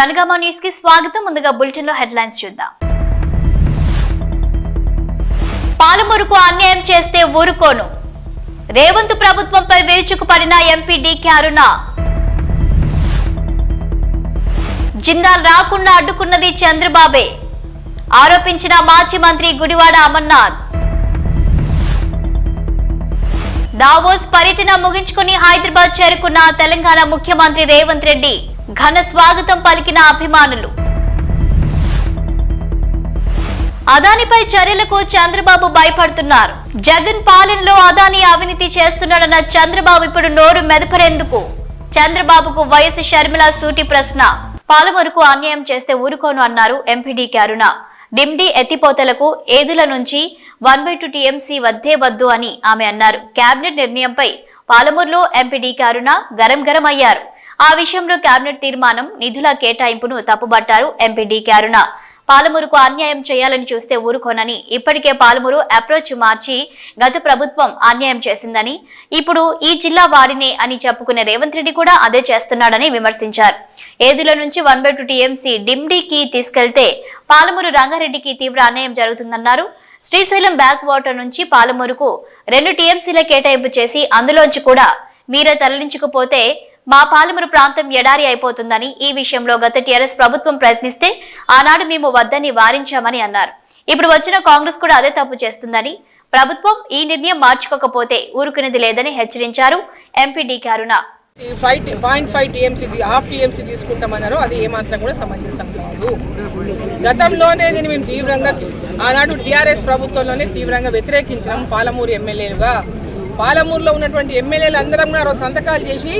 జనగామ న్యూస్కి స్వాగతం. ముందుగా బులెటిన్లో హెడ్లైన్స్ చూద్దాం. పాలమూరుకు అన్యాయం చేస్తే ఊరుకోను. రేవంత్ ప్రభుత్వంపై విరుచుకుపడిన ఎంపీ డీకే అరుణ. జిందాల్ రాకుండా అడ్డుకున్నది చంద్రబాబే. ఆరోపించిన మాజీ మంత్రి గుడివాడ అమర్నాథ్. దావోస్ పర్యటన ముగించుకుని హైదరాబాద్ చేరుకున్న తెలంగాణ ముఖ్యమంత్రి రేవంత్ రెడ్డి. ఘన స్వాగతం పలికిన అభిమానులు. అదానిపై చర్యలకు చంద్రబాబు భయపడుతున్నారు. జగన్ పాలనలో అదాని అవినీతి చేస్తున్నాడన్న చంద్రబాబు ఇప్పుడు నోరు మెదపరేందుకు. చంద్రబాబుకు వైఎస్ షర్మిల సూటి ప్రశ్న. పాలమూరుకు అన్యాయం చేస్తే ఊరుకోను అన్నారు ఎంపీడీ అరుణ డిమ్డి ఎత్తిపోతలకు ఏదుల నుంచి వన్ బై టూ టీఎంసీ వద్దే వద్దు అని ఆమె అన్నారు. కేబినెట్ నిర్ణయంపై పాలమూరులో ఎంపీడీ అరుణ గరం గరం అయ్యారు. ఆ విషయంలో కేబినెట్ తీర్మానం నిధుల కేటాయింపును తప్పుబట్టారు ఎంపీ అరుణ. పాలమూరుకు అన్యాయం చేయాలని చూస్తే ఊరుకోనని ఇప్పటికే పాలమూరు అప్రోచ్ మార్చి గత ప్రభుత్వం అన్యాయం చేసిందని ఇప్పుడు ఈ జిల్లా వారినే అని చెప్పుకునే రేవంత్ రెడ్డి కూడా అదే చేస్తున్నాడని విమర్శించారు. ఏదుల నుంచి వన్ బై టూ టీఎంసీ డిమ్డీకి తీసుకెళ్తే పాలమూరు రంగారెడ్డికి తీవ్ర అన్యాయం జరుగుతుందన్నారు. శ్రీశైలం బ్యాక్ వాటర్ నుంచి పాలమూరుకు రెండు టీఎంసీల కేటాయింపు చేసి అందులోంచి కూడా మీరే తరలించకపోతే మా పాలమూరు ప్రాంతం ఎడారి అయిపోతుందని ఈ విషయంలో గత టీఆర్ఎస్ ప్రభుత్వం ప్రయత్నిస్తే ఆనాడు మేము వద్దని వారించామని అన్నారు. ఇప్పుడు వచ్చిన కాంగ్రెస్ కూడా అదే తప్పు చేస్తుందని ప్రభుత్వం ఈ నిర్ణయం మార్చుకోకపోతే ఊరుకునేది లేదని హెచ్చరించారు MP D Karuna. Five point five TMC half TMC తీసుకుంటామన్నారు అది ఏమాత్రం కూడా సమంజసం కాదు. గతంలోనే దీన్ని మేము తీవ్రంగా ఆనాడు టీఆర్ఎస్ ప్రభుత్వంలోనే తీవ్రంగా వ్యతిరేకించినాం పాలమూరు ఎమ్మెల్యేలుగా. పాలమూరులో ఉన్నటువంటి ఎమ్మెల్యేలు అందరం కూడా సంతకాలు చేసి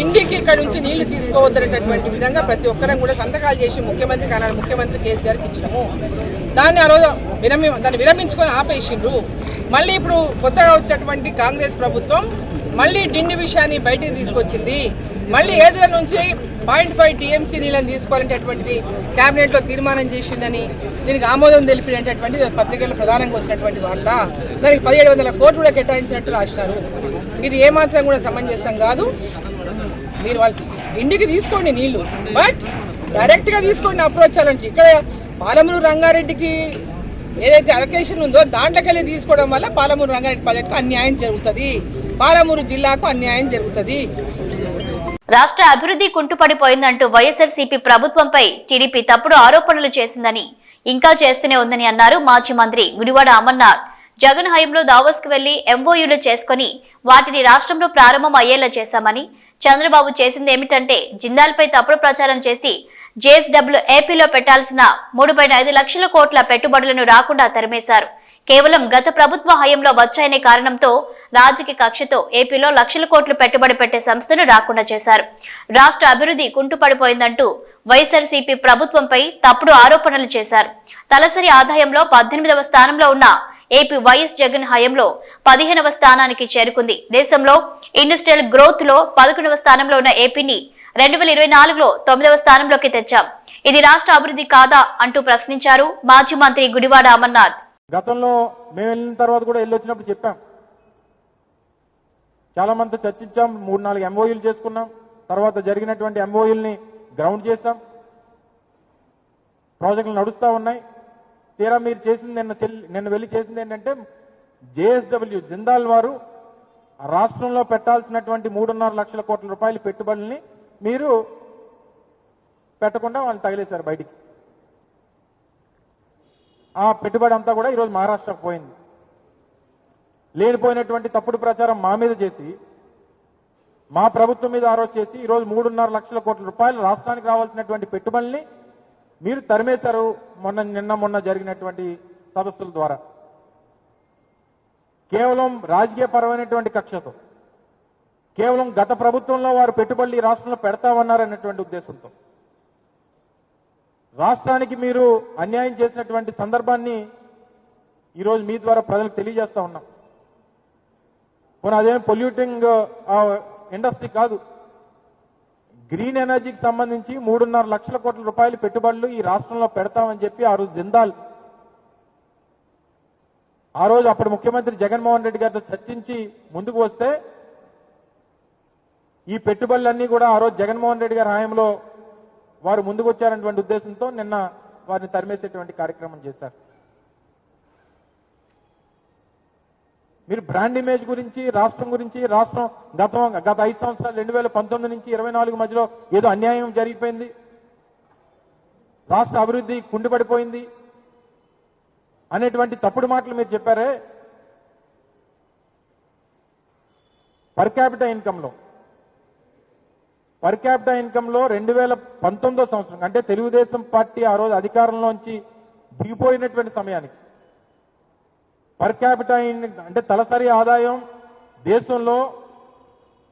ఇంటికి ఇక్కడ నుంచి నీళ్ళు తీసుకోవద్దనేటటువంటి విధంగా ప్రతి ఒక్కరం కూడా సంతకాలు చేసి ముఖ్యమంత్రి ఆనాడు ముఖ్యమంత్రి కేసీఆర్కి ఇచ్చినాము. దాన్ని ఆ రోజు విరమి దాన్ని విరమించుకొని ఆపేసిండ్రు. మళ్ళీ ఇప్పుడు కొత్తగా వచ్చినటువంటి కాంగ్రెస్ ప్రభుత్వం మళ్ళీ డిండి విషయాన్ని బయటికి తీసుకొచ్చింది. మళ్ళీ ఏదుల నుంచి పాయింట్ ఫైవ్ టీఎంసీ నీళ్ళని తీసుకోవాలనేటటువంటిది క్యాబినెట్లో తీర్మానం చేసిందని దీనికి ఆమోదం తెలిపినటువంటిది పత్రికల్లో ప్రధానంగా వచ్చినటువంటి వార్త. దానికి పదిహేడు వందల కోట్లు కూడా కేటాయించినట్టు రాసినారు. ఇది ఏమాత్రం కూడా సమంజసం కాదు. మీరు వాళ్ళకి ఇంటికి తీసుకోండి నీళ్ళు. బట్ డైరెక్ట్గా తీసుకోండి అప్రోచ్ నుంచి ఇక్కడ పాలమూరు రంగారెడ్డికి ఏదైతే అలొకేషన్ ఉందో దాంట్లోకి వెళ్ళి తీసుకోవడం వల్ల పాలమూరు రంగారెడ్డి ప్రాజెక్టుకు అన్యాయం జరుగుతుంది. పాలమూరు జిల్లాకు అన్యాయం జరుగుతుంది. రాష్ట్ర అభివృద్ధి కుంటుపడిపోయిందంటూ వైఎస్ఆర్సీపీ ప్రభుత్వంపై టీడీపీ తప్పుడు ఆరోపణలు చేసిందని ఇంకా చేస్తూనే ఉందని అన్నారు మాజీ మంత్రి గుడివాడ అమర్నాథ్. జగన్ హయంలో దావోస్కు వెళ్ళి ఎంఓయూలు చేసుకుని వాటిని రాష్ట్రంలో ప్రారంభం అయ్యేలా చేశామని చంద్రబాబు చేసింది ఏమిటంటే జిందాల్పై తప్పుడు ప్రచారం చేసి జేఎస్డబ్ల్యూ ఏపీలో పెట్టాల్సిన మూడు ఐదు లక్షల కోట్ల పెట్టుబడులను రాకుండా తరిమేశారు. కేవలం గత ప్రభుత్వ హయంలో వచ్చాయనే కారణంతో రాజకీయ కక్షతో ఏపీలో లక్షల కోట్లు పెట్టుబడి పెట్టే సంస్థను రాకుండా చేశారు. రాష్ట్ర అభివృద్ధి కుంటుపడిపోయిందంటూ వైఎస్ఆర్సీపీ ప్రభుత్వంపై తప్పుడు ఆరోపణలు చేశారు. తలసరి ఆదాయంలో పద్దెనిమిదవ స్థానంలో ఉన్న ఏపీ వైఎస్ జగన్ హయంలో పదిహేనవ స్థానానికి చేరుకుంది. దేశంలో ఇండస్ట్రియల్ గ్రోత్లో పదకొండవ స్థానంలో ఉన్న ఏపీని రెండు వేల ఇరవై నాలుగులో తొమ్మిదవ స్థానంలోకి తెచ్చాం. ఇది రాష్ట్ర అభివృద్ధి కాదా అంటూ ప్రశ్నించారు మాజీ మంత్రి గుడివాడ అమర్నాథ్. గతంలో మేము వెళ్ళిన తర్వాత కూడా వెళ్ళి వచ్చినప్పుడు చెప్పాం. చాలా మంది చర్చించాం మూడు నాలుగు ఎంఓయూలు చేసుకున్నాం. తర్వాత జరిగినటువంటి ఎంఓయూల్ని గ్రౌండ్ చేశాం. ప్రాజెక్టులు నడుస్తూ ఉన్నాయి. తీరా మీరు చేసింది నిన్న నిన్న వెళ్ళి చేసింది ఏంటంటే జేఎస్డబ్ల్యూ జిందాల్ వారు రాష్ట్రంలో పెట్టాల్సినటువంటి మూడున్నర లక్షల కోట్ల రూపాయల పెట్టుబడుల్ని మీరు పెట్టకుండా వాళ్ళు తగిలేశారు బయటికి. ఆ పెట్టుబడి అంతా కూడా ఈరోజు మహారాష్ట్రకు పోయింది. లేనిపోయినటువంటి తప్పుడు ప్రచారం మా మీద చేసి మా ప్రభుత్వం మీద ఆరోజు చేసి ఈరోజు మూడున్నర లక్షల కోట్ల రూపాయలు రాష్ట్రానికి రావాల్సినటువంటి పెట్టుబడుల్ని మీరు తరిమేశారు మొన్న నిన్న మొన్న జరిగినటువంటి సదస్సుల ద్వారా. కేవలం రాజకీయ పరమైనటువంటి కక్షతో కేవలం గత ప్రభుత్వంలో వారు పెట్టుబడులు రాష్ట్రంలో పెడతామన్నారన్నటువంటి ఉద్దేశంతో రాష్ట్రానికి మీరు అన్యాయం చేసినటువంటి సందర్భాన్ని ఈరోజు మీ ద్వారా ప్రజలకు తెలియజేస్తా ఉన్నాం. పోనీ అదేం పొల్యూటింగ్ ఇండస్ట్రీ కాదు. గ్రీన్ ఎనర్జీకి సంబంధించి మూడున్నర లక్షల కోట్ల రూపాయల పెట్టుబడులు ఈ రాష్ట్రంలో పెడతామని చెప్పి ఆ రోజు జిందాల్ ఆ రోజు అప్పుడు ముఖ్యమంత్రి జగన్మోహన్ రెడ్డి గారితో చర్చించి ముందుకు వస్తే ఈ పెట్టుబడులన్నీ కూడా ఆ రోజు జగన్మోహన్ రెడ్డి గారి హయాంలో వారు ముందుకు వచ్చారనేటువంటి ఉద్దేశంతో నిన్న వారిని తరిమేసేటువంటి కార్యక్రమం చేశారు. మీరు బ్రాండ్ ఇమేజ్ గురించి రాష్ట్రం గురించి రాష్ట్రం గతం గత ఐదు సంవత్సరాలు రెండు వేల పంతొమ్మిది నుంచి ఇరవై నాలుగు మధ్యలో ఏదో అన్యాయం జరిగిపోయింది. రాష్ట్ర అభివృద్ధి కుండిపడిపోయింది. అనేటువంటి తప్పుడు మాటలు మీరు చెప్పారే? పర్ క్యాపిటల్ ఇన్కంలో పర్ క్యాపిటల్ ఇన్కంలో రెండు వేల పంతొమ్మిదో సంవత్సరం అంటే తెలుగుదేశం పార్టీ ఆ రోజు అధికారంలోంచి దిగిపోయినటువంటి సమయానికి పర్ క్యాపిటల్ అంటే తలసరి ఆదాయం దేశంలో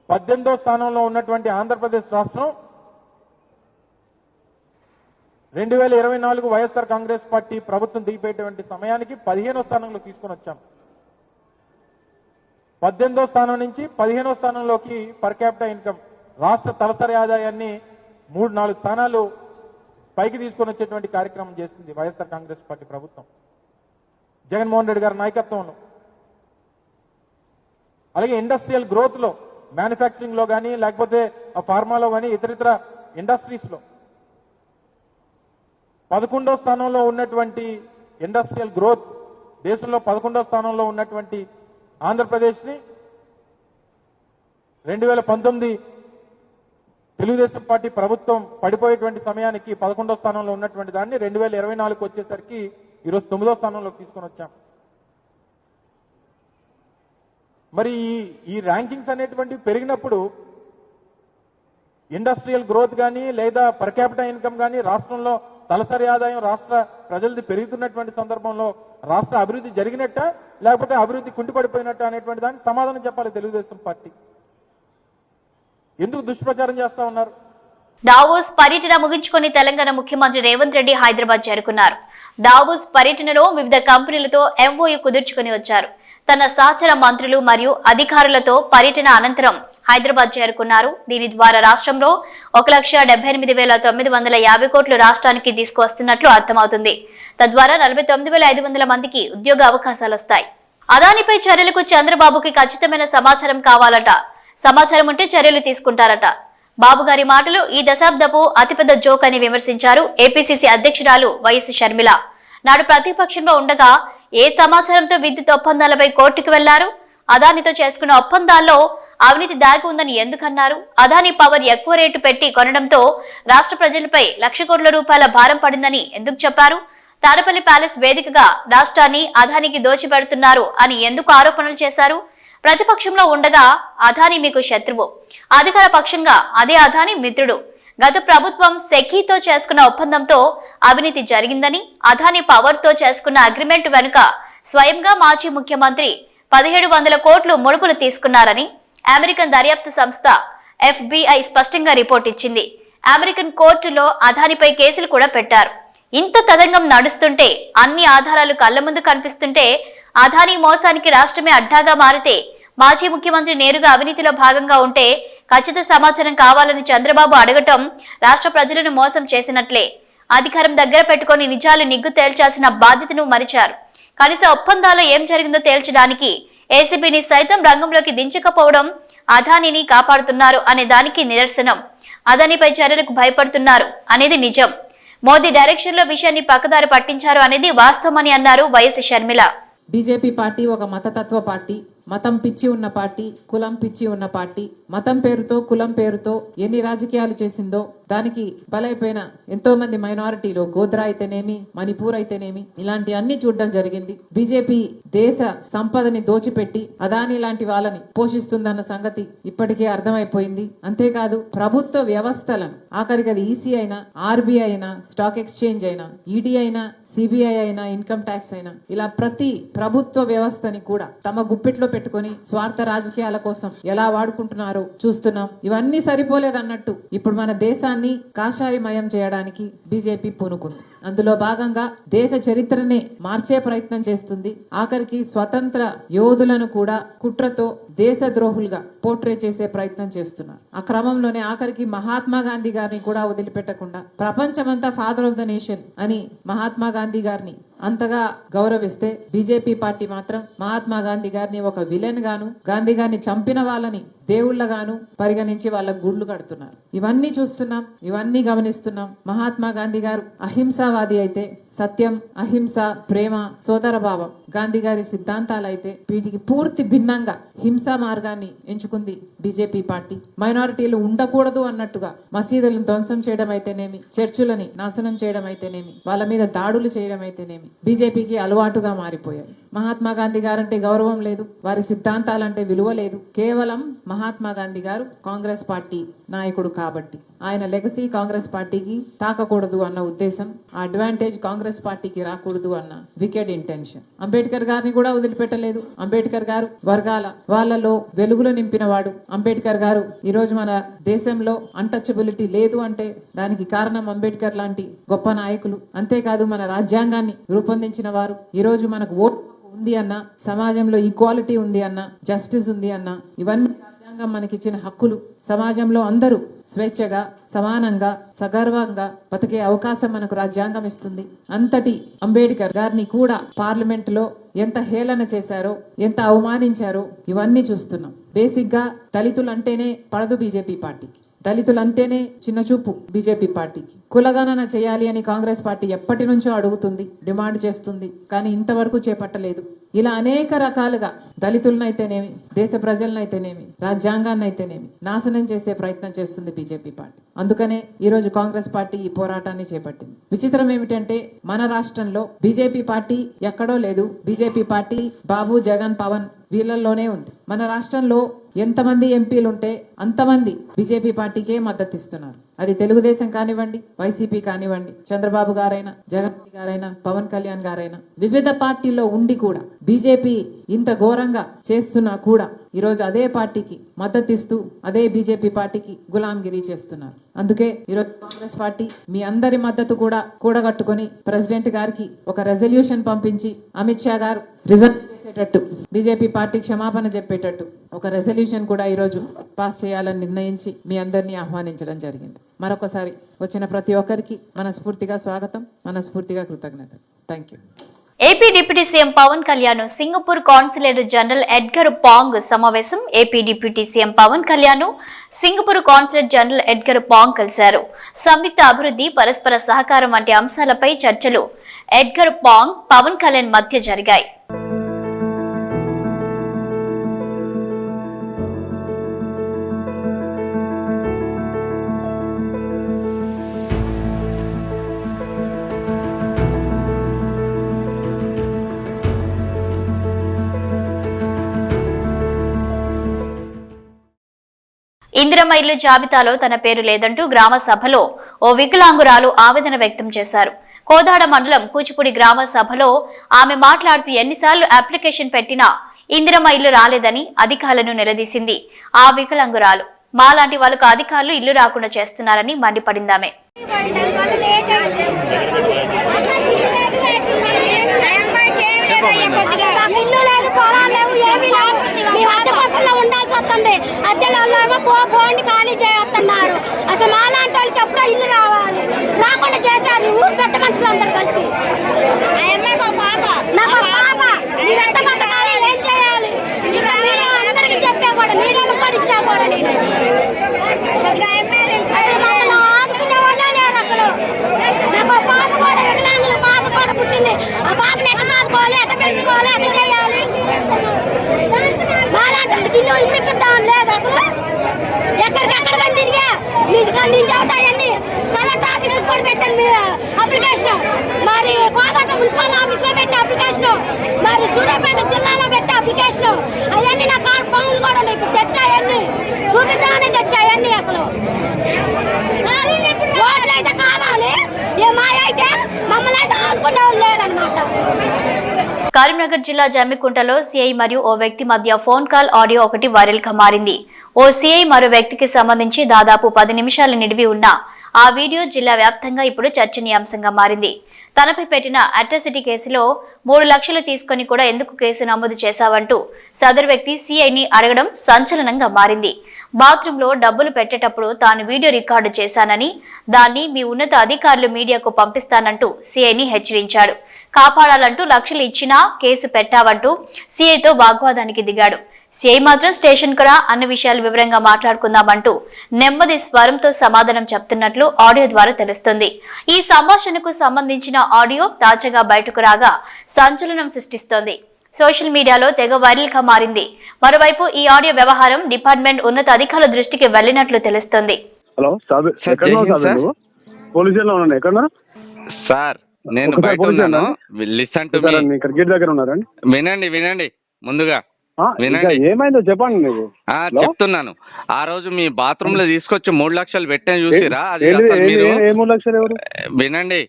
పద్దెనిమిదో స్థానంలో ఉన్నటువంటి ఆంధ్రప్రదేశ్ రాష్ట్రం రెండు వేల ఇరవై నాలుగు వైఎస్ఆర్ కాంగ్రెస్ పార్టీ ప్రభుత్వం దిగిపోయేటువంటి సమయానికి పదిహేనో స్థానంలో తీసుకొని వచ్చాం. పద్దెనిమిదో స్థానం నుంచి పదిహేనో స్థానంలోకి పర్ క్యాపిటల్ ఇన్కమ్ రాష్ట్ర తలసరి ఆదాయాన్ని మూడు నాలుగు స్థానాలు పైకి తీసుకొని వచ్చేటువంటి కార్యక్రమం చేసింది వైఎస్ఆర్ కాంగ్రెస్ పార్టీ ప్రభుత్వం. జగన్మోహన్ రెడ్డి గారి నాయకత్వంలో. అలాగే ఇండస్ట్రియల్ గ్రోత్లో మ్యానుఫ్యాక్చరింగ్లో కానీ లేకపోతే ఆ ఫార్మాలో కానీ ఇతరితర ఇండస్ట్రీస్లో. పదకొండో స్థానంలో ఉన్నటువంటి ఇండస్ట్రియల్ గ్రోత్ దేశంలో పదకొండో స్థానంలో ఉన్నటువంటి ఆంధ్రప్రదేశ్ని రెండు వేల పంతొమ్మిది తెలుగుదేశం పార్టీ ప్రభుత్వం పడిపోయేటువంటి సమయానికి పదకొండో స్థానంలో ఉన్నటువంటి దాన్ని రెండు వేల ఇరవై నాలుగు వచ్చేసరికి ఈరోజు తొమ్మిదో స్థానంలోకి తీసుకొని వచ్చాం మరి ఈ- ర్యాంకింగ్స్ అనేటువంటివి పెరిగినప్పుడు ఇండస్ట్రియల్ గ్రోత్ కానీ లేదా పర్ క్యాపిటల్ ఇన్కమ్ కానీ రాష్ట్రంలో తలసరి ఆదాయం రాష్ట్ర ప్రజలది పెరుగుతున్నటువంటి సందర్భంలో రాష్ట్ర అభివృద్ధి జరిగినట్ట లేకపోతే అభివృద్ధి కుంటిపడిపోయినట్ట అనేటువంటి దానికి సమాధానం చెప్పాలి తెలుగుదేశం పార్టీ. ఎందుకు దుష్ప్రచారం చేస్తా ఉన్నారు? దావోస్ పర్యటన ముగించుకొని తెలంగాణ ముఖ్యమంత్రి రేవంత్ రెడ్డి హైదరాబాద్ చేరుకున్నారు. దావోస్ పర్యటనలో వివిధ కంపెనీలతో ఎంఓయూ కుదుర్చుకుని వచ్చారు. తన సహచర మంత్రులు మరియు అధికారులతో పర్యటన అనంతరం హైదరాబాద్ చేరుకున్నారు. దీని ద్వారా రాష్ట్రంలో ఒక లక్ష డెబ్బై ఎనిమిది వేల తొమ్మిది వందల యాభై కోట్లు రాష్ట్రానికి తీసుకువస్తున్నట్లు అర్థమవుతుంది. తద్వారా నలభై తొమ్మిది వేల ఐదు వందల మందికి ఉద్యోగ అవకాశాలు వస్తాయి. అదానిపై చర్యలకు చంద్రబాబుకి ఖచ్చితమైన సమాచారం కావాలట. సమాచారం ఉంటే చర్యలు తీసుకుంటారట. బాబుగారి మాటలు ఈ దశాబ్దపు అతిపెద్ద జోక్ అని విమర్శించారు ఏపీసీసీ అధ్యక్షురాలు వైఎస్ షర్మిల. నాడు ప్రతిపక్షంలో ఉండగా ఏ సమాచారంతో విద్యుత్ ఒప్పందాలపై కోర్టుకు వెళ్ళారు? అదానితో చేసుకున్న ఒప్పందాల్లో అవినీతి దాగి ఉందని ఎందుకన్నారు? అదాని పవర్ ఎక్కువ రేటు పెట్టి కొనడంతో రాష్ట్ర ప్రజలపై లక్ష కోట్ల రూపాయల భారం పడిందని ఎందుకు చెప్పారు? తాడపల్లి ప్యాలెస్ వేదికగా రాష్ట్రాన్ని అదానికి దోచిపెడుతున్నారు అని ఎందుకు ఆరోపణలు చేశారు? ప్రతిపక్షంలో ఉండగా అదాని మీకు శత్రువు. అధికార పక్షంగా అదే అదాని మిత్రుడు. గత ప్రభుత్వం సెకీతో చేసుకున్న ఒప్పందంతో అవినీతి జరిగిందని అదాని పవర్తో చేసుకున్న అగ్రిమెంట్ వెనుక స్వయంగా మాజీ ముఖ్యమంత్రి పదిహేడు వందల కోట్లు ముడుపులు తీసుకున్నారని అమెరికన్ దర్యాప్తు సంస్థ ఎఫ్బిఐ స్పష్టంగా రిపోర్ట్ ఇచ్చింది. అమెరికన్ కోర్టులో అదానిపై కేసులు కూడా పెట్టారు. ఇంత తదంగం నడుస్తుంటే అన్ని ఆధారాలు కళ్ళ ముందు కనిపిస్తుంటే అదానీ మోసానికి రాష్ట్రమే అడ్డాగా మారితే మాజీ ముఖ్యమంత్రి నేరుగా అవినీతిలో భాగంగా ఉంటే ఖచ్చిత సమాచారం కావాలని చంద్రబాబు అడగటం రాష్ట్ర ప్రజలను మోసం చేసినట్లే. అధికారం దగ్గర పెట్టుకొని నిజాలు నిగ్గు తేల్చాల్సిన బాధ్యతను మరిచారు. కనీస ఒప్పందాల్లో ఏం జరిగిందో తేల్చడానికి ఏసీబీని సైతం రంగంలోకి దించకపోవడం అదానిని కాపాడుతున్నారు అనే దానికి నిదర్శనం. అదానిపై చర్యలకు భయపడుతున్నారు అనేది నిజం. మోదీ డైరెక్షన్లో విషయాన్ని పక్కదారి పట్టించారు అనేది వాస్తవమని అన్నారు వైఎస్ షర్మిల బీజేపీ పార్టీ ఒక మతతత్వ పార్టీ. మతం పిచ్చి ఉన్న పార్టీ కులం పిచ్చి ఉన్న పార్టీ మతం పేరుతో కులం పేరుతో ఎన్ని రాజకీయాలు చేసిందో దానికి బలైపోయిన ఎంతో మంది మైనారిటీలు గోద్రా అయితేనేమి మణిపూర్ అయితేనేమి ఇలాంటి అన్ని చూడడం జరిగింది. బీజేపీ దేశ సంపదని దోచిపెట్టి అదాని లాంటి వాళ్ళని పోషిస్తుందన్న సంగతి ఇప్పటికే అర్థమైపోయింది. అంతేకాదు ప్రభుత్వ వ్యవస్థలను ఆఖరికి అది ఈసీ అయినా ఆర్బీఐ అయినా స్టాక్ ఎక్స్చేంజ్ అయినా ఈడీ అయినా సిబిఐ అయినా ఇన్కమ్ ట్యాక్స్ అయినా ఇలా ప్రతి ప్రభుత్వ వ్యవస్థని కూడా తమ గుప్పిట్లో పెట్టుకొని స్వార్థ రాజకీయాల కోసం ఎలా వాడుకుంటున్నారో చూస్తున్నాం. ఇవన్నీ సరిపోలేదన్నట్టు ఇప్పుడు మన దేశాన్ని కాషాయమయం చేయడానికి బీజేపీ పూనుకుంది. అందులో భాగంగా దేశ చరిత్రనే మార్చే ప్రయత్నం చేస్తుంది. ఆఖరికి స్వతంత్ర యోధులను కూడా కుట్రతో దేశద్రోహులుగా పోర్ట్రే చేసే ప్రయత్నం చేస్తున్నారు. ఆ క్రమంలోనే ఆఖరికి మహాత్మా గాంధీ గారిని కూడా వదిలిపెట్టకుండా ప్రపంచమంతా ఫాదర్ ఆఫ్ ద నేషన్ అని మహాత్మా గాంధీ గారిని అంతగా గౌరవిస్తే బీజేపీ పార్టీ మాత్రం మహాత్మా గాంధీ గారిని ఒక విలన్ గాను గాంధీ గారిని చంపిన వాళ్ళని దేవుళ్ళగాను పరిగణించి వాళ్ళ గుళ్ళు కడుతున్నారు. ఇవన్నీ చూస్తున్నాం ఇవన్నీ గమనిస్తున్నాం. మహాత్మా గాంధీ గారు అహింసావాది అయితే సత్యం అహింస ప్రేమ సోదరభావం. గాంధీ గారి సిద్ధాంతాలు అయితే వీటికి పూర్తి భిన్నంగా హింసా మార్గాన్ని ఎంచుకుంది బీజేపీ పార్టీ. మైనారిటీలు ఉండకూడదు అన్నట్టుగా మసీదులను ధ్వంసం చేయడం అయితేనేమి చర్చులని నాశనం చేయడం అయితేనేమి వాళ్ళ మీద దాడులు చేయడం అయితేనేమి బీజేపీకి అలవాటుగా మారిపోయాయి. మహాత్మా గాంధీ గారంటే గౌరవం లేదు. వారి సిద్ధాంతాలంటే విలువ లేదు. కేవలం మహాత్మా గాంధీ గారు కాంగ్రెస్ పార్టీ నాయకుడు కాబట్టి. ఆయన లెగసీ కాంగ్రెస్ పార్టీకి తాకకూడదు అన్న ఉద్దేశం ఆ అడ్వాంటేజ్ కాంగ్రెస్ పార్టీకి రాకూడదు అన్న వికెట్ ఇంటెన్షన్. అంబేద్కర్ గారిని కూడా వదిలిపెట్టలేదు. అంబేద్కర్ గారు వర్గాల వాళ్ళలో వెలుగులు నింపిన వాడు అంబేద్కర్ గారు ఈ రోజు మన దేశంలో అన్టచబిలిటీ లేదు అంటే దానికి కారణం అంబేద్కర్ లాంటి గొప్ప నాయకులు. అంతేకాదు మన రాజ్యాంగాన్ని రూపొందించిన వారు. ఈ రోజు మనకు ఓటు ఉంది అన్న సమాజంలో ఈక్వాలిటీ ఉంది అన్న జస్టిస్ ఉంది అన్న ఇవన్నీ రాజ్యాంగం మనకిచ్చిన హక్కులు. సమాజంలో అందరూ స్వేచ్ఛగా సమానంగా సగర్వంగా బతికే అవకాశం మనకు రాజ్యాంగం ఇస్తుంది. అంతటి అంబేద్కర్ గారిని కూడా పార్లమెంట్లో ఎంత హేళన చేశారో ఎంత అవమానించారో ఇవన్నీ చూస్తున్నాం. బేసిక్గా దళితులు అంటేనే పడదు బీజేపీ పార్టీకి. దళితులంటేనే చిన్న చూపు బీజేపీ పార్టీకి. కులగణన చేయాలి అని కాంగ్రెస్ పార్టీ ఎప్పటి నుంచో అడుగుతుంది డిమాండ్ చేస్తుంది కానీ ఇంతవరకు చేపట్టలేదు. ఇలా అనేక రకాలుగా దళితులనైతేనేమి దేశ ప్రజలనైతేనేమి రాజ్యాంగాన్నైతేనేమి నాశనం చేసే ప్రయత్నం చేస్తుంది బీజేపీ పార్టీ. అందుకనే ఈరోజు కాంగ్రెస్ పార్టీ ఈ పోరాటాన్ని చేపట్టింది. విచిత్రం ఏమిటంటే మన రాష్ట్రంలో బీజేపీ పార్టీ ఎక్కడో లేదు. బీజేపీ పార్టీ బాబు జగన్ పవన్ వీళ్ళల్లోనే ఉంది. మన రాష్ట్రంలో ఎంతమంది ఎంపీలు ఉంటే అంతమంది బీజేపీ పార్టీకే మద్దతు ఇస్తున్నారు అది తెలుగుదేశం కానివ్వండి వైసీపీ కానివ్వండి చంద్రబాబు గారైనా జగన్ గారైనా పవన్ కళ్యాణ్ గారైనా వివిధ పార్టీల్లో ఉండి కూడా బీజేపీ ఇంత ఘోరంగా చేస్తున్నా కూడా ఈరోజు అదే పార్టీకి మద్దతు ఇస్తూ అదే బీజేపీ పార్టీకి గులాంగిరి చేస్తున్నారు. అందుకే ఈరోజు కాంగ్రెస్ పార్టీ మీ అందరి మద్దతు కూడా కూడగట్టుకొని ప్రెసిడెంట్ గారికి ఒక రెజల్యూషన్ పంపించి అమిత్ షా గారు రిజర్వ్ చేసేటట్టు. బీజేపీ పార్టీ క్షమాపణ చెప్పేటట్టు. ఒక రెజల్యూషన్ కూడా ఈరోజు పాస్ చేయాలని నిర్ణయించి మీ అందరినీ ఆహ్వానించడం జరిగింది. మరొకసారి వచ్చిన ప్రతి ఒక్కరికి మనస్ఫూర్తిగా స్వాగతం మనస్ఫూర్తిగా కృతజ్ఞతలు. Thank you AP deputy CM Pawan Kalyan Singapore consulate general Edgar Pang సమావేశం AP deputy CM Pawan Kalyan Singapore consulate general Edgar Pang కలిశారు. సంయుక్త అభివృద్ధి పరస్పర సహకారం వంటి అంశాలపై చర్చలు. ఎడ్గర్ పాంగ్ పవన్ కళ్యాణ్ మధ్య జరిగాయి. ఇందిరమ్మ ఇల్లు జాబితాలో తన పేరు లేదంటూ గ్రామ సభలో ఓ వికలాంగురాలు ఆవేదన వ్యక్తం చేశారు. కోదాడ మండలం కూచిపూడి గ్రామ సభలో ఆమె మాట్లాడుతూ ఎన్నిసార్లు అప్లికేషన్ పెట్టినా ఇందిరమ్మ ఇల్లు రాలేదని అధికారులను నిలదీసింది ఆ వికలాంగురాలు. మాలాంటి వాళ్ళకు అధికారులు ఇల్లు రాకుండా చేస్తున్నారని మండిపడిందామే. ఇల్లు లేదు పొలాలు లేవు ఏమీ లేవు. మేము అద్దె ఉండాల్సి వస్తుంది. అద్దెలో ఏమో పో పోండి ఖాళీ చేస్తున్నారు. అసలు మాలాంటి వాళ్ళకి ఎప్పుడో ఇల్లు రావాలి. రాకుండా చేశారు ఊరు పెద్ద మనుషులు అందరు కలిసి నాకు ఒక పాప ఈ పెద్ద బతకాలి ఏం చేయాలి ఇక మీడియా అందరికీ చెప్పా కూడా మీడియాలో కూడా ఇచ్చా కూడా నేను అసలు మమ్మల్ని ఆదుకునే వాళ్ళే లేరు అసలు నాకు ఒక పాప కూడా వికలాంగుల పాప కూడా పుట్టింది ఆ పాపని ఎట్ట సాదుకోవాలి ఎట్ట పెంచుకోవాలి ఎట్ట చేయాలి మాలాంటి వాళ్ళకి ఇల్లు ఇల్లు లేదు అసలు? ఎక్కడికక్కడ కానీ తిరిగా? నుంచి నుంచి అవుతాయన్ని కలెక్టర్ ఆఫీస్ కూడా పెట్టాను మీరు అప్లికేషన్. మరి కోదాట మున్సిపల్ ఆఫీస్లో పెట్టి అప్లికేషన్. మరి సూర్యాపేట జిల్లాలో పెట్టే అప్లికేషన్. అవన్నీ నా కార్ పనులు కూడా ఉన్నాయి. ఇప్పుడు తెచ్చాయన్ని చూపిద్దామని తెచ్చాయన్ని అసలు. ఓట్లు అయితే కావాలి. ఏ మాయ అయితే మమ్మల్ని అయితే ఆదుకునే వాళ్ళు లేదనమాట కరీంనగర్ జిల్లా జమ్మికుంటలో సిఐ మరియు ఓ వ్యక్తి మధ్య ఫోన్ కాల్ ఆడియో ఒకటి వైరల్గా మారింది. ఓ సిఐ మరో వ్యక్తికి సంబంధించి దాదాపు పది నిమిషాల నిడివి ఉన్న ఆ వీడియో జిల్లా వ్యాప్తంగా ఇప్పుడు చర్చనీయాంశంగా మారింది. తనపై పెట్టిన అట్రసిటీ కేసులో మూడు లక్షలు తీసుకొని కూడా ఎందుకు కేసు నమోదు చేశావంటూ సదరు వ్యక్తి సిఐని అడగడం సంచలనంగా మారింది. బాత్రూంలో డబ్బులు పెట్టేటప్పుడు తాను వీడియో రికార్డు చేశానని దాన్ని మీ ఉన్నత అధికారులు మీడియాకు పంపిస్తానంటూ సిఐని హెచ్చరించాడు కాపాడాలంటూ లక్షలు ఇచ్చినా కేసు పెట్టావంటూ సిఐతో వాగ్వాదానికి దిగాడు. సిఐ మాత్రం స్టేషన్కు రా అన్న విషయాలు వివరంగా మాట్లాడుకుందామంటూ నెమ్మది స్వరంతో సమాధానం చెప్తున్నట్లు ఆడియో ద్వారా తెలుస్తుంది. ఈ సంభాషణకు సంబంధించిన ఆడియో తాజాగా బయటకు రాగా సంచలనం సృష్టిస్తోంది. సోషల్ మీడియాలో తెగ వైరల్గా మారింది. మరోవైపు ఈ ఆడియో వ్యవహారం డిపార్ట్మెంట్ ఉన్నత అధికారుల దృష్టికి వెళ్ళినట్లు తెలుస్తోంది. హలో సార్, ఎక్కడ జై హింద్ సాబ్ సార్. నువ్వు? పోలీస్ స్టేషన్లో ఉన్నాను. ఎక్కడ సార్ నేను బయట ఉన్నాను. Listen to me. గేట్ దగ్గర ఉన్నారండి వినండి వినండి. ముందుగా. వినండి. ఏమైందో చెప్పండి హలో? చెప్తున్నాను. ఆ రోజు మీ బాత్రూమ్లో తీసుకొచ్చి మూడు లక్షలు పెట్టాను చూసిరా? అది మీరు? మూడు లక్షలు ఎవరు? వినండి.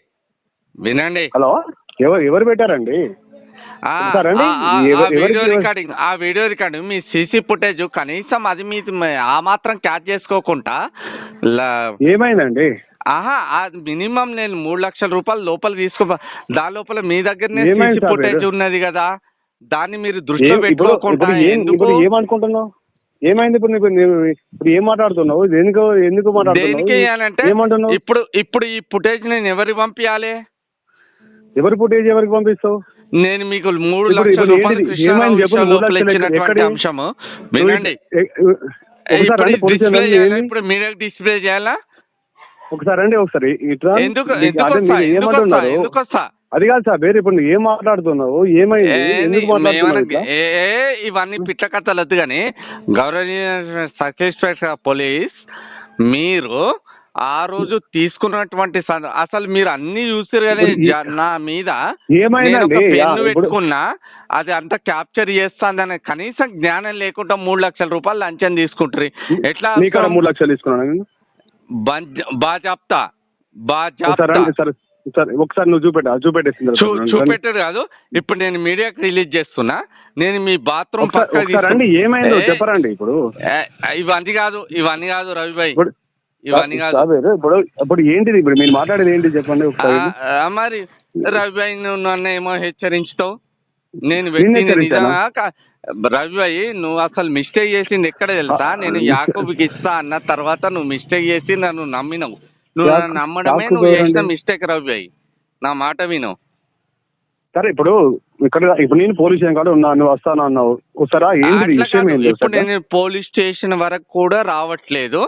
వినండి. హలో? ఎవరు ఎవరు పెట్టారండి? వీడియో రికార్డింగ్ ఆ వీడియో రికార్డింగ్ మీ సీసీ ఫుటేజ్ కనీసం అది మీ ఆ మాత్రం క్యాచ్ చేసుకోకుండా ఏమైందండి? మినిమం నేను మూడు లక్షల రూపాయలు లోపల తీసుకో దాని లోపల మీ దగ్గరనే సీసీ ఫుటేజ్? ఉన్నది కదా. దాన్ని మీరు దృష్టిలో పెట్టుకోకుండా ఎందుకు? ఏమనుకుంటున్నావు? ఏమైంది ఇప్పుడు నీకు? ఇప్పుడు ఏం మాట్లాడుతున్నావు? ఎందుకు ఎందుకు మాట్లాడుతున్నావు? ఇప్పుడు ఇప్పుడు ఈ ఫుటేజ్ నేను ఎవరికి పంపించాలి ఎవరి ఫుటేజ్ ఎవరికి పంపిస్తావు? నేను మీకు మూడు లక్షల రూపాయలు ఇచ్చినటువంటి అంశము. వినండి. ఇప్పుడు డిస్ప్లే చేయాలా? ఒకసారి రండి ఒకసారి. ఇట్లా అదే కాదు సార్ వేరే ఇప్పుడు ఏం మాట్లాడుతున్నావు? ఏమైంది? ఇవన్నీ పిట్ల కథలు వద్దు కానీ గౌరవనీయ సర్కిల్ పోలీస్ మీరు ఆ రోజు తీసుకున్నటువంటి అసలు మీరు అన్ని చూసారు కానీ నా మీద పెన్ను పెట్టుకున్నా అది అంతా క్యాప్చర్ చేస్తాందని కనీసం జ్ఞానం లేకుండా మూడు లక్షల రూపాయలు లంచం తీసుకుంటారు ఎట్లా మూడు లక్షలు తీసుకున్నాను నేను బం- బా చెప్తా బా ఒకసారి సార్. నువ్వు చూపెట్ట చూపెట్టేసింది చూ చూపెట్టాడు కాదు. ఇప్పుడు నేను మీడియాకి రిలీజ్ చేస్తున్నా. నేను మీ బాత్రూమ్ రండి ఏమైందో చెప్పరండి ఇప్పుడు. ఇవన్నీ కాదు ఇవన్నీ కాదు రవిభాయ్ ఇవన్నీ కాదు. ఇప్పుడు ఇప్పుడు ఏంటిది? ఇప్పుడు మీరు మాట్లాడేది ఏంటి చెప్పండి మరి రవిభాయ్ నువ్వు నన్ను ఏమో హెచ్చరించుతావు? నేను వ్యక్తిని? నిజంగా కా- రవిభాయ్ నువ్వు అసలు మిస్టేక్ చేసింది ఎక్కడ తెలుసా? నేను యాకోబుకి ఇస్తా అన్న తర్వాత నువ్వు మిస్టేక్ చేసి నన్ను నమ్మినవు. నువ్వు నన్ను నమ్మడమే నువ్వు చేసిన? మిస్టేక్ రవిభాయ్ నా మాట విను. సరే ఇప్పుడు ఇక్కడ ఇప్పుడు నేను పోలీస్ స్టేషన్ కాడ వస్తాను అన్నావు. ఏంటి విషయం. ఏంటి ఇప్పుడు నేను పోలీస్ స్టేషన్ వరకు కూడా రావట్లేదు.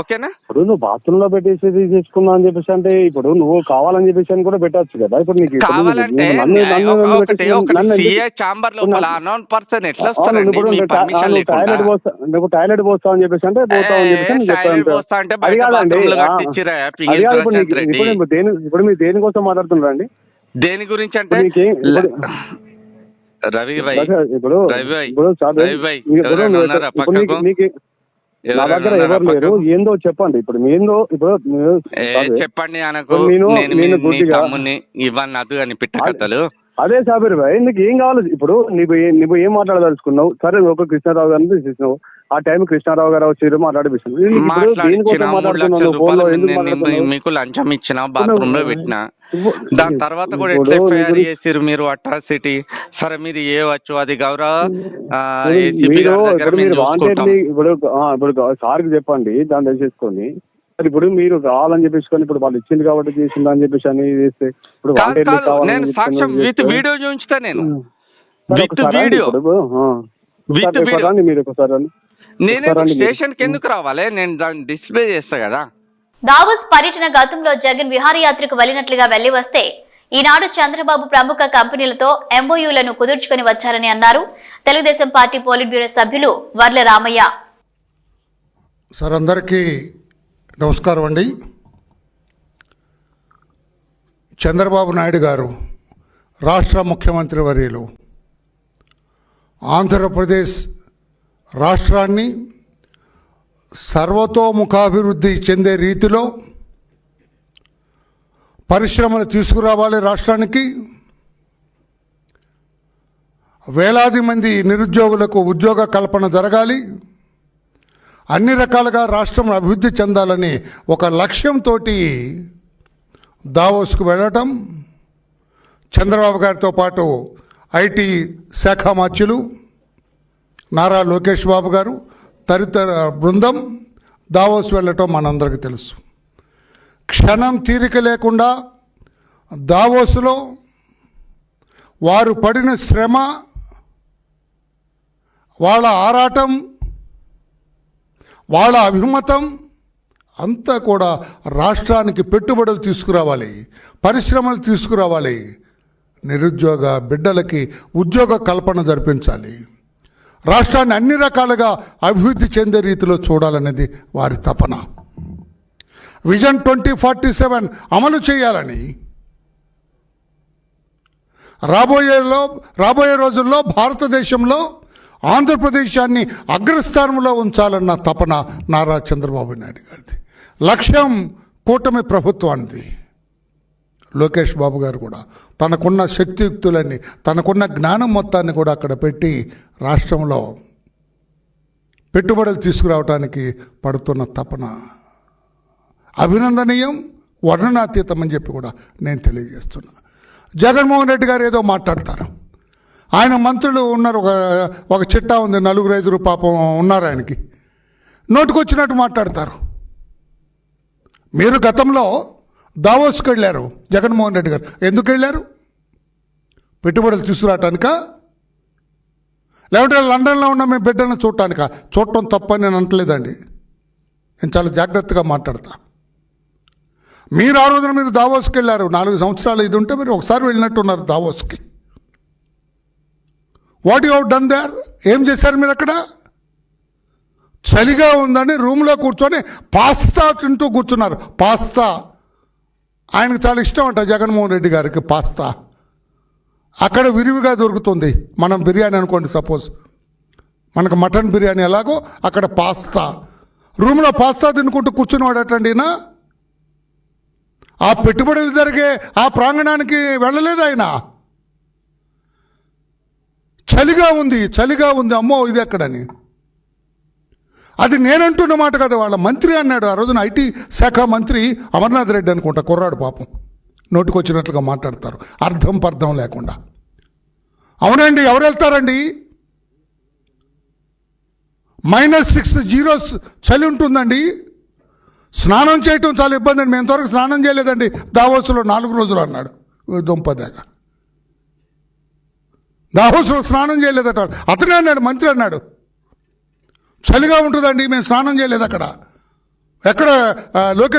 ఓకేనా? ఇప్పుడు నువ్వు బాత్రూమ్లో పెట్టేసి తీసుకున్నా అని చెప్పేసి అంటే ఇప్పుడు నువ్వు కావాలని చెప్పేసి అని కూడా పెట్టచ్చు కదా. ఇప్పుడు నీకు కావాలంటే చాంబర్ లోపల పర్సన్ ఎట్లా టాయిలెట్ పోస్తా నువ్వు టాయిలెట్ పోస్తా అని చెప్పేసి అంటే పోతావు అని చెప్పేసి ఇప్పుడు దేని మీరు దేనికోసం మాట్లాడుతున్నారండి? దేని గురించి అంటే రవి భాయ్. ఇప్పుడు భాయ్, రవి భాయ్, నా దగ్గర ఎవరు లేరు? ఏందో చెప్పండి. ఇప్పుడు ఏందో ఇప్పుడు చెప్పండి అనకు. నేను- గుడ్డిగా- ఇవన్నీ అదు అని అదే- సాబిర్ భాయ్ నీకు ఏం కావాలి? ఇప్పుడు నువ్వు నువ్వు ఏం మాట్లాడదలుచుకున్నావు? సరే ఒక కృష్ణారావు గారిని తీసేసినావు ఆ టైం కృష్ణారావు గారు వచ్చి మాట్లాడిపిస్తున్నావు ఇప్పుడు దేనికోసం మాట్లాడించిన మూడు మాట్లాడుతున్నావు లక్షల నువ్వు ఫోన్లో రూపాయలు ఎందుకు నేను మాట్లాడుతున్నావు? మీకు లంచం ఇచ్చిన బాత్రూమ్లో పెట్టిన. దాని తర్వాత కూడా ఎట్లా ఎఫ్ఐఆర్ చేసిరు మీరు? అట్రాసిటీ. సరే మీరు ఏవచ్చు అది గౌరవ ఇప్పుడు ఇప్పుడు సార్కి చెప్పండి దాన్ని తెలిసేసుకొని మరి ఇప్పుడు మీరు కావాలని చెప్పేసుకొని ఇప్పుడు వాళ్ళు ఇచ్చింది కాబట్టి చేసింది అని చెప్పేసి అని చేస్తే ఇప్పుడు నేను సాక్ష్యం విత్ వీడియో చూపించుతా నేను. With video. With video. మీరు ఒకసారి నేనే. స్టేషన్కి ఎందుకు రావాలి? నేను దాన్ని డిస్ప్లే చేస్తా కదా. దావోస్ పర్యటన గతంలో జగన్ విహారయాత్రకు వెళ్ళినట్లుగా వెళ్ళి వస్తే ఈనాడు చంద్రబాబు ప్రముఖ కంపెనీలతో ఎంఓయూలను కుదుర్చుకొని వచ్చారని అన్నారు. తెలుగుదేశం పార్టీ పోలిట్ బ్యూరో సభ్యులు వర్ల రామయ్య. సార్ అందరికీ నమస్కారం అండి. చంద్రబాబు నాయుడు గారు రాష్ట్ర ముఖ్యమంత్రి వర్యులు ఆంధ్రప్రదేశ్ రాష్ట్రాన్ని సర్వతోముఖాభివృద్ధి చెందే రీతిలో పరిశ్రమలు తీసుకురావాలి రాష్ట్రానికి. వేలాది మంది నిరుద్యోగులకు ఉద్యోగ కల్పన జరగాలి. అన్ని రకాలుగా రాష్ట్రం అభివృద్ధి చెందాలని ఒక లక్ష్యంతో దావోస్కు వెళ్ళటం చంద్రబాబు గారితో పాటు ఐటీ శాఖ మాత్యులు నారా లోకేష్ బాబు గారు తదితర బృందం దావోస్ వెళ్ళటం మనందరికీ తెలుసు. క్షణం తీరిక లేకుండా దావోసులో వారు పడిన శ్రమ వాళ్ళ ఆరాటం వాళ్ళ అభిమతం అంతా కూడా రాష్ట్రానికి పెట్టుబడులు తీసుకురావాలి పరిశ్రమలు తీసుకురావాలి నిరుద్యోగ బిడ్డలకి ఉద్యోగ కల్పన జరిపించాలి. రాష్ట్రాన్ని అన్ని రకాలుగా అభివృద్ధి చెందే రీతిలో చూడాలనేది వారి తపన. విజన్ ట్వంటీ ఫార్టీ సెవెన్ అమలు చేయాలని రాబోయేలో రాబోయే రోజుల్లో భారతదేశంలో ఆంధ్రప్రదేశాన్ని అగ్రస్థానంలో ఉంచాలన్న తపన నారా చంద్రబాబు నాయుడు గారిది. లక్ష్యం కూటమి ప్రభుత్వానిది. లోకేష్ బాబు గారు కూడా తనకున్న శక్తియుక్తులన్నీ తనకున్న జ్ఞానం మొత్తాన్ని కూడా అక్కడ పెట్టి రాష్ట్రంలో పెట్టుబడులు తీసుకురావడానికి పడుతున్న తపన. అభినందనీయం వర్ణనాతీతం అని చెప్పి కూడా నేను తెలియజేస్తున్నా. జగన్మోహన్ రెడ్డి గారు ఏదో మాట్లాడతారు. ఆయన మంత్రులు ఉన్నారు ఒక ఒక చిట్టా ఉంది నలుగురు ఐదుగురు పాపం ఉన్నారు ఆయనకి. నోటుకొచ్చినట్టు మాట్లాడతారు. మీరు గతంలో దావోస్కి వెళ్ళారు జగన్మోహన్ రెడ్డి గారు. ఎందుకు వెళ్ళారు పెట్టుబడులు తీసుకురావటానికా? లేకుంటే లండన్లో ఉన్న మీ బిడ్డలను చూడటానికా? చూడటం తప్పని నేను అంటలేదండి నేను చాలా జాగ్రత్తగా మాట్లాడతా. మీరు ఆ రోజున మీరు దావోస్కి వెళ్ళారు నాలుగు సంవత్సరాలు ఇది ఉంటే మీరు ఒకసారి వెళ్ళినట్టున్నారు దావోస్కి. వాట్ యూ డన్ దేర్ ఏం చేశారు మీరు అక్కడ? చలిగా ఉందని రూమ్లో కూర్చొని పాస్తా తింటూ కూర్చున్నారు. పాస్తా. ఆయనకు చాలా ఇష్టం అంట జగన్మోహన్ రెడ్డి గారికి పాస్తా. అక్కడ విరివిగా దొరుకుతుంది. మనం బిర్యానీ అనుకోండి సపోజ్. మనకు మటన్ బిర్యానీ ఎలాగో అక్కడ పాస్తా. రూమ్లో పాస్తా తినుకుంటూ కూర్చున్నవాడటండి ఆ పెట్టుబడులు జరిగే ఆ ప్రాంగణానికి వెళ్ళలేదు ఆయన. చలిగా ఉంది చలిగా ఉంది. అమ్మో ఇది ఎక్కడని? అది నేనంటున్న మాట కదా వాళ్ళ మంత్రి అన్నాడు. ఆ రోజున ఐటీ శాఖ మంత్రి అమర్నాథ్ రెడ్డి అనుకుంటా కుర్రాడు పాపం. నోటుకొచ్చినట్లుగా మాట్లాడతారు. అర్థం పర్థం లేకుండా. అవునండి ఎవరు వెళ్తారండి? మైనస్ సిక్స్ జీరోస్ చలి ఉంటుందండి. స్నానం చేయటం చాలా ఇబ్బంది అండి. మేము త్వరకు స్నానం చేయలేదండి. దావోసులో నాలుగు రోజులు అన్నాడు. దుంపదాకా దావోసులో స్నానం చేయలేదట. అతనే అన్నాడు మంత్రి అన్నాడు. చలిగా ఉంటుందండి మేము స్నానం చేయలేదు అక్కడ. ఎక్కడ ఆ, లోకే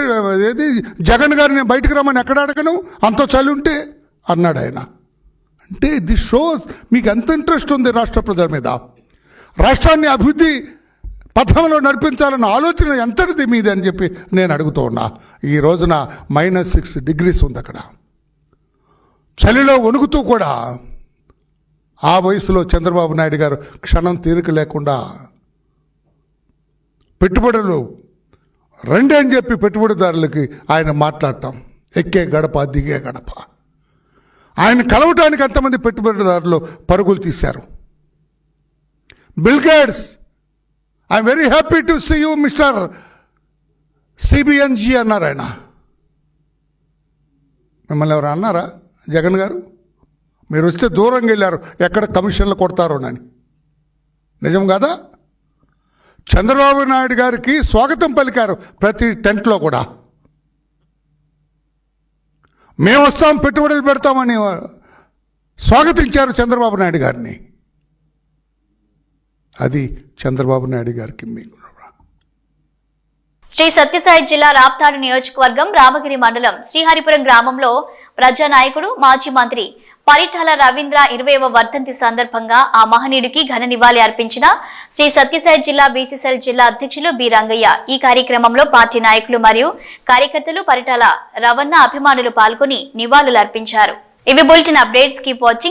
ఏది జగన్ గారిని బయటకు రమ్మని ఎక్కడ అడగను? అంత చలి ఉంటే అన్నాడు ఆయన. అంటే ది షోస్ మీకు ఎంత ఇంట్రెస్ట్ ఉంది రాష్ట్ర ప్రజల మీద? రాష్ట్రాన్ని అభివృద్ధి పథంలో నడిపించాలన్న ఆలోచన ఎంతటిది మీది అని చెప్పి నేను అడుగుతూ ఉన్నా. ఈ రోజున మైనస్ సిక్స్ డిగ్రీస్ ఉంది అక్కడ. చలిలో వణుకుతూ కూడా ఆ వయసులో చంద్రబాబు నాయుడు గారు క్షణం తీరిక లేకుండా పెట్టుబడులు రెండే అని చెప్పి పెట్టుబడిదారులకి ఆయన మాట్లాడటం. ఎక్కే గడప దిగే గడప. ఆయన కలవటానికి ఎంతమంది పెట్టుబడిదారులు పరుగులు తీశారు. Bill Gates I'm very happy to see you mister సిబిఎన్జీ అన్నారు ఆయన. మిమ్మల్ని ఎవరు అన్నారా? జగన్ గారు మీరు వస్తే దూరంగా వెళ్ళారు. ఎక్కడ కమిషన్లు కొడతారోనని. నిజం కదా? చంద్రబాబు నాయుడు గారికి స్వాగతం పలికారు ప్రతి టెంట్లో కూడా. మేము వస్తాం పెట్టుబడులు పెడతామని స్వాగతించారు చంద్రబాబు నాయుడు గారిని. అది చంద్రబాబు నాయుడు గారికి మీకు. శ్రీ సత్యసాయి జిల్లా రాప్తాడు నియోజకవర్గం రామగిరి మండలం శ్రీహరిపురం గ్రామంలో ప్రజానాయకుడు మాజీ మంత్రి పరిటాల రవీంద్ర ఇరవైవ వర్ధంతి సందర్భంగా ఆ మహనీయుడికి ఘన నివాళి అర్పించిన శ్రీ సత్యసాయి జిల్లా బీసీసీఎల్ జిల్లా అధ్యక్షులు బి రంగయ్య. ఈ కార్యక్రమంలో పార్టీ నాయకులు మరియు కార్యకర్తలు పరిటాల రవణ అభిమానులు పాల్గొని నివాళులు అర్పించారు ఇవి బులెటిన్ అప్డేట్స్. Keep watching.